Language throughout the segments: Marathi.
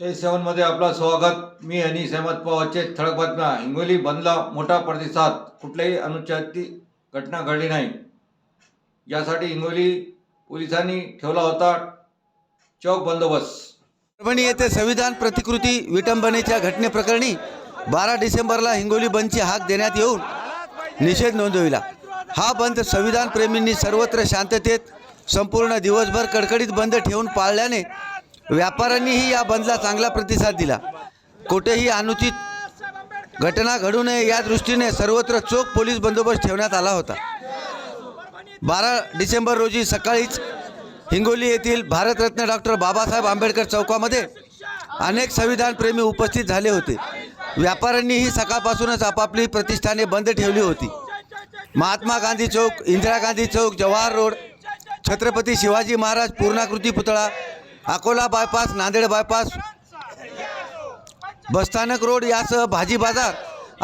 ए सेवनमध्ये आपला स्वागत. मी आणि सहमत पवारचे ठळक बातम्या. हिंगोली बंदला मोठा प्रतिसाद. कुठल्याही अनुचित घटना घडली नाही. यासाठी हिंगोली पोलिसांनी ठेवला होता चौक बंदोबस्त. परभणी येथे संविधान प्रतिकृती विटंबनेच्या घटनेप्रकरणी बारा डिसेंबरला हिंगोली बंदची हाक देण्यात येऊन निषेध नोंदविला. हा बंद संविधान प्रेमींनी सर्वत्र शांततेत संपूर्ण दिवसभर कडकडीत बंद ठेवून पाळल्याने व्यापाऱ्यांनीही या बंदला चांगला प्रतिसाद दिला. कुठेही अनुचित घटना घडू नये या दृष्टीने सर्वत्र चोख पोलीस बंदोबस्त ठेवण्यात आला होता. बारा डिसेंबर रोजी सकाळीच हिंगोली येथील भारतरत्न डॉक्टर बाबासाहेब आंबेडकर चौकामध्ये अनेक संविधानप्रेमी उपस्थित झाले होते. व्यापाऱ्यांनीही सकाळपासूनच आपापली प्रतिष्ठाने बंद ठेवली होती. महात्मा गांधी चौक इंदिरा गांधी चौक जवाहर रोड छत्रपती शिवाजी महाराज पूर्णाकृती पुतळा अकोला बायपास नांदेड बायपास बसस्थानक रोड यासह भाजी बाजार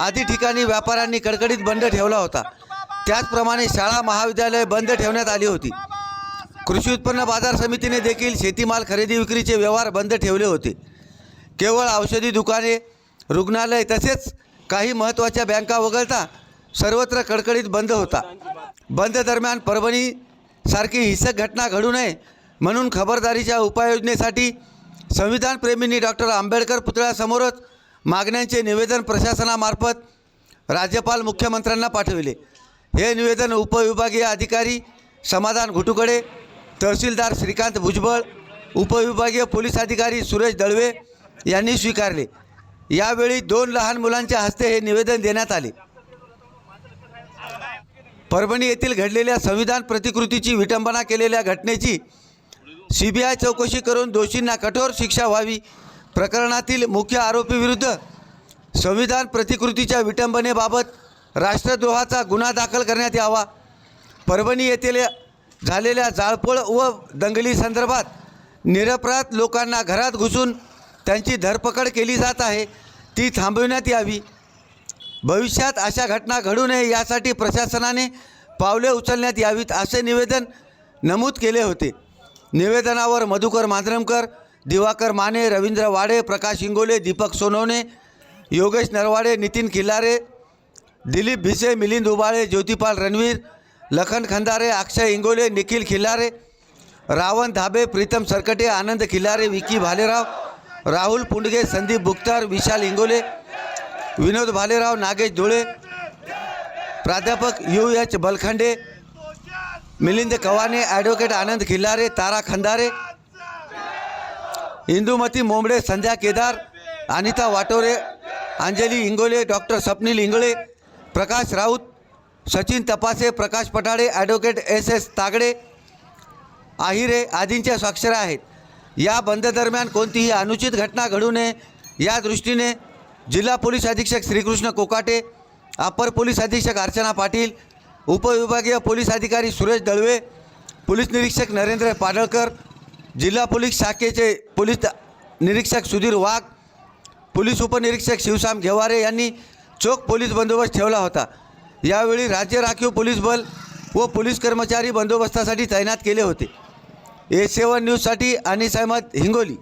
आदी ठिकाणी व्यापाऱ्यांनी कडकडीत बंद ठेवला होता. त्याचप्रमाणे शाळा महाविद्यालय बंद ठेवण्यात आली होती. कृषी उत्पन्न बाजार समितीने देखील शेतीमाल खरेदी विक्रीचे व्यवहार बंद ठेवले होते. केवळ औषधी दुकाने रुग्णालय तसेच काही महत्त्वाच्या बँका वगळता सर्वत्र कडकडीत बंद होता. बंद दरम्यान परभणी सारखी हिंसक घटना घडू नये म्हणून खबरदारीच्या उपाययोजनेसाठी संविधानप्रेमींनी डॉक्टर आंबेडकर पुतळ्यासमोरच मागण्यांचे निवेदन प्रशासनामार्फत राज्यपाल मुख्यमंत्र्यांना पाठविले. हे निवेदन उपविभागीय अधिकारी समाधान घुटुकडे तहसीलदार श्रीकांत भुजबळ उपविभागीय पोलीस अधिकारी सुरेश दळवे यांनी स्वीकारले. यावेळी दोन लहान मुलांच्या हस्ते हे निवेदन देण्यात आले. परभणी येथील घडलेल्या संविधान प्रतिकृतीची विटंबना केलेल्या घटनेची सी बी आय चौकशी करून दोषींना कठोर शिक्षा व्हावी. प्रकरणातील मुख्य आरोपीविरुद्ध संविधान प्रतिकृतीच्या विटंबनेबाबत राष्ट्रद्रोहाचा गुन्हा दाखल करण्यात यावा. परभणी येथील झालेल्या जाळपोळ व दंगली संदर्भात निरपराध लोकांना घरात घुसून त्यांची धरपकड केली जात आहे. ती थांबविण्यात यावी. भविष्यात अशा घटना घडू नये यासाठी प्रशासनाने पावले उचलण्यात यावीत असे निवेदन नमूद केले होते. निवेदनावर मधुकर मांजरमकर दिवाकर माने रवींद्र वाडे प्रकाश इंगोले दीपक सोनवणे योगेश नरवाडे नितीन खिल्लारे दिलीप भिसे मिलिंद उबाळे ज्योतिपाल रणवीर लखन खंदारे अक्षय इंगोले निखिल खिल्लारे रावण धाबे प्रीतम सरकटे आनंद खिल्लारे विकी भालेराव राहुल पुंडगे संदीप बुक्तार विशाल इंगोले विनोद भालेराव नागेश धुळे प्राध्यापक U H Balkhande Milind Kawane advocate Anand Khillare Tara Khandare Indumati Mombade Sandhya Kedar Anita Watore Anjali Ingole doctor Swapnil Ingale Prakash Raut Sachin Tapase Prakash Patade advocate S S Tagde Ahire आदींच्या स्वाक्षऱ्या आहेत. या बंद दरम्यान कोणतीही अनुचित घटना घडू नये या दृष्टीने जिल्हा पोलीस अधीक्षक श्रीकृष्ण कोकाटे अपर पोलीस अधीक्षक अर्चना पाटील उपविभागीय पोलीस अधिकारी सुरेश दळवे पोलीस निरीक्षक नरेंद्र पाडळकर जिल्हा पोलीस शाखेचे पोलीस निरीक्षक सुधीर वाघ पोलीस उपनिरीक्षक शिवसाम घेवारे यांनी चोख पोलीस बंदोबस्त ठेवला होता. यावेळी राज्य राखीव पोलीस बल व पोलीस कर्मचारी बंदोबस्तासाठी तैनात केले होते. ए सेवन न्यूजसाठी अनिस अहमद हिंगोली.